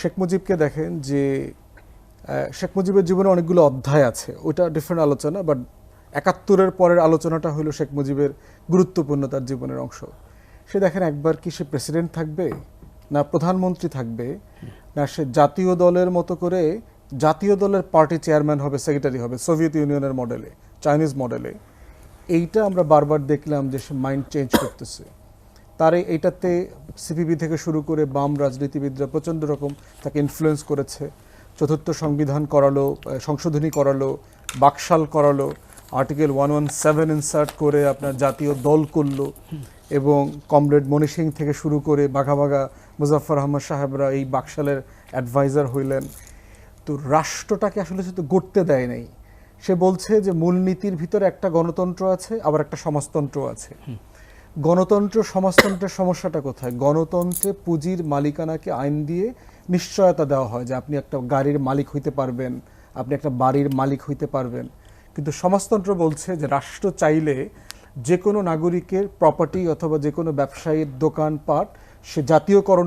শেখ মুজিবকে দেখেন যে শেখ মুজিবের জীবনে অনেকগুলো অধ্যায় আছে। ওইটা ডিফারেন্ট আলোচনা বাট একাত্তরের পরের আলোচনাটা হলো শেখ মুজিবের গুরুত্বপূর্ণ তার জীবনের অংশ। সে দেখেন একবার কি সে প্রেসিডেন্ট থাকবে, না প্রধানমন্ত্রী থাকবে, না সে জাতীয় দলের মতো করে জাতীয় দলের পার্টি চেয়ারম্যান হবে সেক্রেটারি হবে সোভিয়েত ইউনিয়নের মডেলে চাইনিজ মডেলে এইটা আমরা বারবার দেখলাম যে সে মাইন্ড চেঞ্জ করতেছে। তার এইটাতে সিপিবি থেকে শুরু করে বাম রাজনীতিবিদরা প্রচণ্ড রকম তাকে ইনফ্লুয়েন্স করেছে। চতুর্থ সংবিধান করালো সংশোধনী করালো, বাকশাল করালো article one one seven insert করে আপনার জাতীয় দল করল এবং কমরেড মনি সিং থেকে শুরু করে বাঘা বাঘা মুজাফর আহমদ সাহেবরা এই বাকশালের অ্যাডভাইজার হইলেন। তো রাষ্ট্রটাকে আসলে শুধু গড়তে দেয় নাই। সে বলছে যে মূলনীতির ভিতরে একটা গণতন্ত্র আছে, আবার একটা সমাজতন্ত্র আছে। গণতন্ত্র, সমাজতন্ত্রের সমস্যাটা কোথায়? গণতন্ত্রে পুঁজির মালিকানাকে আইন দিয়ে নিশ্চয়তা দেওয়া হয় যে আপনি একটা গাড়ির মালিক হইতে পারবেন, আপনি একটা বাড়ির মালিক হইতে পারবেন। কিন্তু সমাজতন্ত্র বলছে যে রাষ্ট্র চাইলে যে কোনো নাগরিকের প্রপার্টি অথবা যে কোনো ব্যবসায়ীর দোকানপাট সে জাতীয়করণ